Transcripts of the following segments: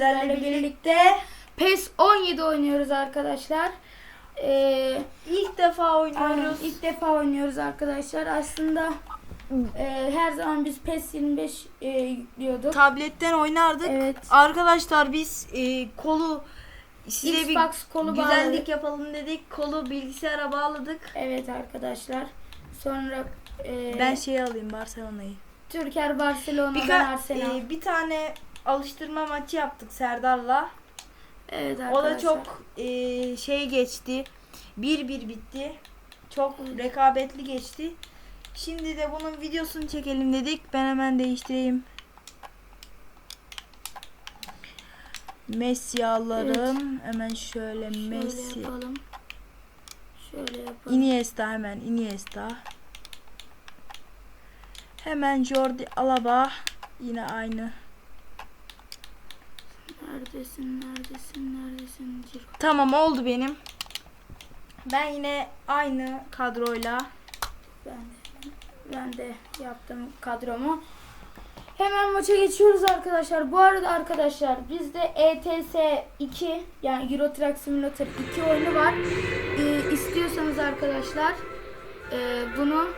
sizlerle birlikte PES 17 oynuyoruz arkadaşlar. Ee, İlk defa oynuyoruz. ilk defa oynuyoruz arkadaşlar. Aslında e, her zaman biz PES 25 e, yüklüyorduk. Tabletten oynardık. Evet. Arkadaşlar biz e, kolu size Xbox kolu bir güzellik bağladık. yapalım dedik. Kolu bilgisayara bağladık. Evet arkadaşlar. Sonra e, Ben şey alayım Barcelona'yı. Türker Barcelona'dan Arsenal. e, bir tane alıştırma maçı yaptık Serdar'la. evet O arkadaşlar. da çok e, şey geçti. 1-1 bitti. Çok rekabetli geçti. Şimdi de bunun videosunu çekelim dedik. Ben hemen değiştireyim. Messi alırım. Hemen şöyle, Şöyle Messi. yapalım. Şöyle yapalım. Iniesta hemen Iniesta. Hemen Jordi Alaba. Yine aynı. Neredesin? Neredesin? Neredesin? Ciro. Tamam oldu benim. Ben yine aynı kadroyla Ben de, ben de yaptım kadromu. Hemen maça geçiyoruz arkadaşlar. Bu arada arkadaşlar bizde ETS 2 yani Euro Truck Simulator 2 oyunu var. Ee, istiyorsanız arkadaşlar e, bunu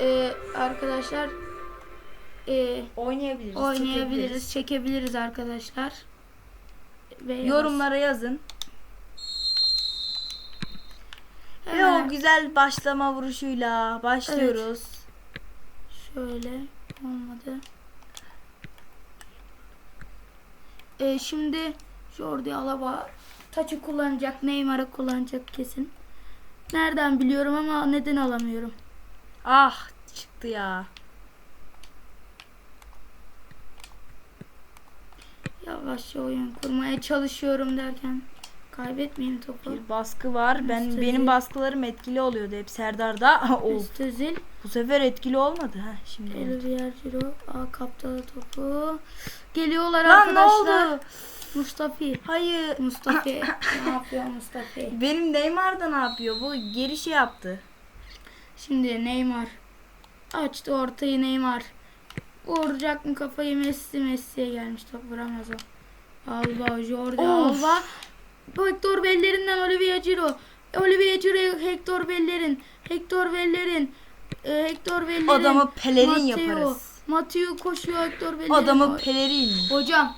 e, arkadaşlar e, oynayabiliriz. oynayabiliriz, çekebiliriz arkadaşlar. Ve Yorumlara yazın. Ve Hemen o güzel başlama vuruşuyla başlıyoruz. Şöyle olmadı. Ee, şimdi Jordi Alaba taçı kullanacak, Neymar'ı kullanacak kesin. Nereden biliyorum ama neden alamıyorum. Ah çıktı ya. Yavaşça oyun kurmaya çalışıyorum derken kaybetmeyeyim topu. Bir baskı var. Ben Üstelik- benim baskılarım etkili oluyordu hep Serdar'da. of. Üstüzil, Bu sefer etkili olmadı ha. Şimdi. Olivier Ciro, A kaptalı topu. Geliyorlar Lan ne arkadaşlar. oldu? Mustafa. Hayır. Mustafa ne yapıyor Mustafa? Benim Neymar da ne yapıyor? Bu geri şey yaptı. Şimdi Neymar. Açtı ortayı Neymar. Vuracak mı kafayı Messi Messi'ye gelmiş top vuramaz o. Alba Jordi Of. Alba. Hector Bellerin'den Olivier Ciro. Olivier Ciro Hector Bellerin. Hector Bellerin. Ee, Hector Bellerin. Adamı pelerin Matteo. yaparız. Matteo koşuyor Hector Bellerin. Adamı pelerin. Hocam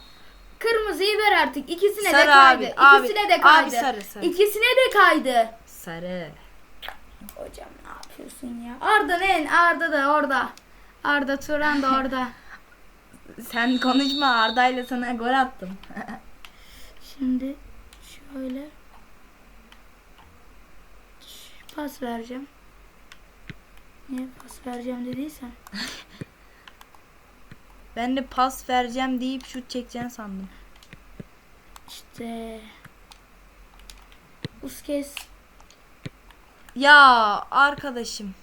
kırmızıyı ver artık. İkisine Sarı de kaydı. abi, abi, İkisine de abi kaydı. sarı, sarı. İkisine de kaydı. Sarı. Hocam ne yapıyorsun ya? Arda ne? Arda da orada. Arda Turan da orada. Sen konuşma Arda'yla sana gol attım. Şimdi şöyle pas vereceğim. Niye pas vereceğim dediysen. ben de pas vereceğim deyip şut çekeceğini sandım. İşte Busquets Ya arkadaşım.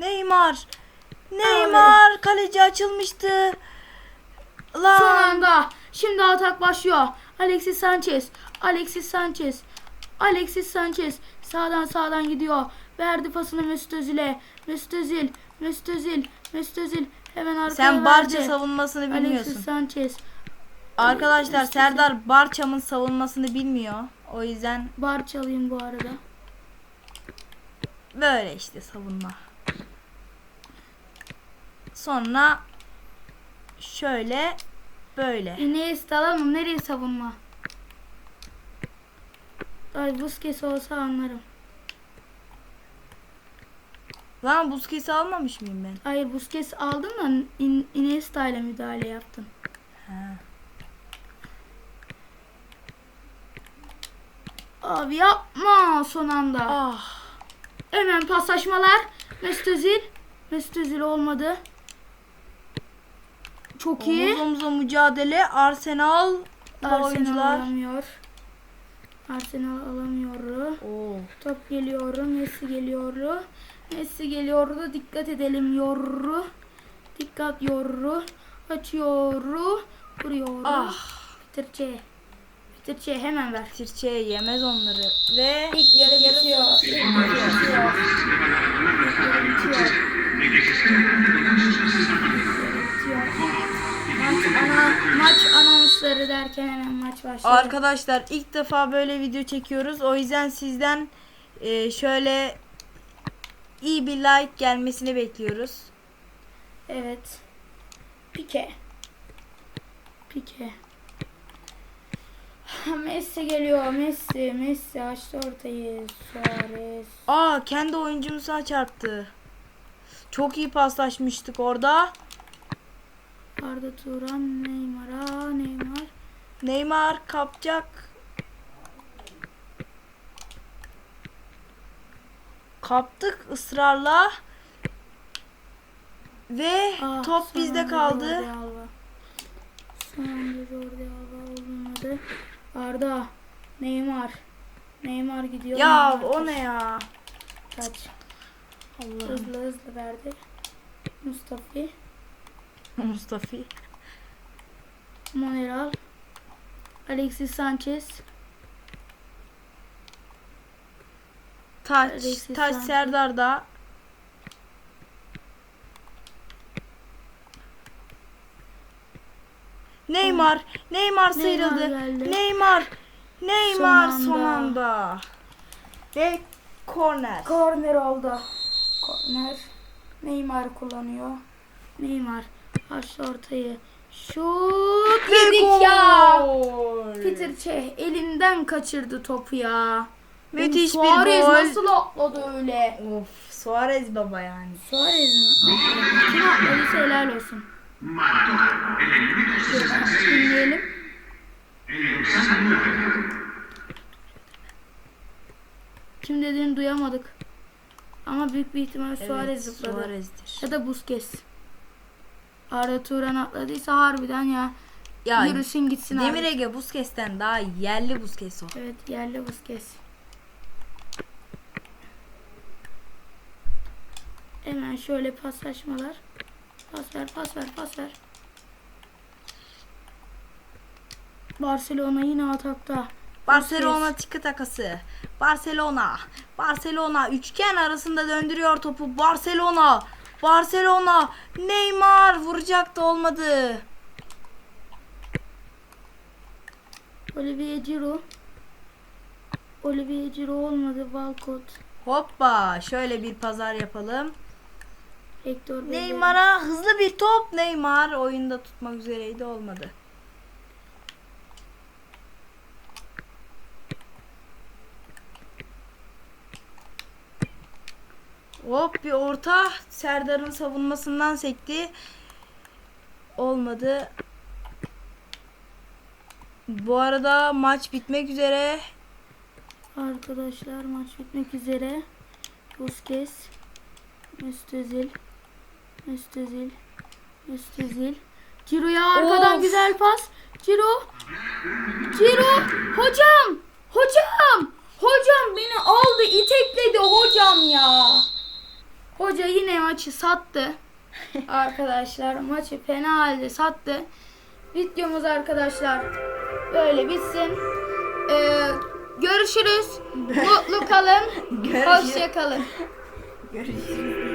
Neymar. Neymar kaleci açılmıştı. Lan. son anda. Şimdi atak başlıyor. Alexis Sanchez. Alexis Sanchez. Alexis Sanchez sağdan sağdan gidiyor. Verdi pasını Mesut Özil'e. Mesut Özil. Mesut Özil. Mesut Özil hemen arkaya Sen Barça verdi. savunmasını bilmiyorsun. Alexis Sanchez. Arkadaşlar Serdar Barça'mın savunmasını bilmiyor. O yüzden Barçalıyım bu arada. böyle işte savunma. Sonra şöyle böyle. Iniesta alamam. Nereye savunma? Ay Busquets olsa anlarım. Lan Busquets'i almamış mıyım ben? Hayır Busquets aldın da In- Iniesta ile müdahale yaptın. Ha. Abi yapma son anda. Ah. Hemen paslaşmalar. Mesut Özil. Mesut Özil olmadı. Çok iyi. Omuz omuza mücadele Arsenal Arsenal oyuncular. alamıyor. Arsenal alamıyor. Oo. Top geliyor. Messi geliyor. Messi geliyor. Dikkat edelim yoru. Dikkat yoru. Açıyor. Vuruyor. Ah. Bitirçe. Bitirçe hemen ver. Tirçeye yemez onları ve İlk yarı bitiyor. İlk yarı bitiyor. Maç, anonsları derken hemen maç başladı. Arkadaşlar ilk defa böyle video çekiyoruz. O yüzden sizden e, şöyle iyi bir like gelmesini bekliyoruz. Evet. Pike. Pike. Messi geliyor. Messi. Messi açtı ortayı. Suarez. Aa kendi oyuncumuza çarptı. Çok iyi paslaşmıştık orada. Arda Turan. Neymar'a. Neymar. Neymar kapacak. Kaptık ısrarla. Ve Ah, top bizde kaldı. Jordi Alba. Son anda Jordi Alba olmadı. Arda. Neymar. Neymar gidiyor. Ya Neymar o kaç- ne ya? Kaç. Allah'ım. Hızlı hızlı verdi. Mustafa. Mustafa. Monreal. Alexis Sanchez. Taç, Alexis Taç Sanchez. Serdar da. Neymar, Neymar sıyrıldı. geldi. Neymar, Neymar Son son anda. anda. Ve korner. Korner oldu. Korner. Neymar kullanıyor. Neymar. Açtı ortayı. Şut Ve yedik ya. gol. Peter Çeh elinden kaçırdı topu ya. Müthiş bir Suarez gol. nasıl atladı öyle? Of, Suarez baba yani. Suarez mi? Kim atladıysa helal olsun. Dinleyelim. Kim dediğini duyamadık. Ama büyük bir ihtimal Suarez Evet, zıpladı. Suarez'dir. Ya da Busquets. Arda Turan atladıysa harbiden ya. Ya Yürüsün gitsin abi. Demir Ege Busquets'ten daha yerli Busquets o. Evet yerli Busquets. Hemen şöyle paslaşmalar. Pas ver, pas ver, pas ver. Barcelona yine atakta. Barcelona tiki takası. Barcelona. Barcelona üçgen arasında döndürüyor topu. Barcelona. Barcelona. Neymar vuracak da olmadı. Olivier Giroud. Olivier Giroud olmadı. Walcott. Hoppa şöyle bir pazar yapalım. Neymar'a hızlı bir top. Neymar oyunda tutmak üzereydi olmadı. Hop bir orta Serdar'ın savunmasından sekti. Olmadı. Bu arada maç bitmek üzere. Arkadaşlar maç bitmek üzere. Busquets, Özil, Mesut Özil. Ciro'ya arkadan Of. güzel pas. Ciro, Ciro, hocam, hocam, hocam beni aldı, itekledi hocam ya. Hoca yine maçı sattı. arkadaşlar maçı fena halde sattı. Videomuz arkadaşlar böyle bitsin. Ee, görüşürüz. Mutlu kalın. Hoşça kalın. Görüşürüz.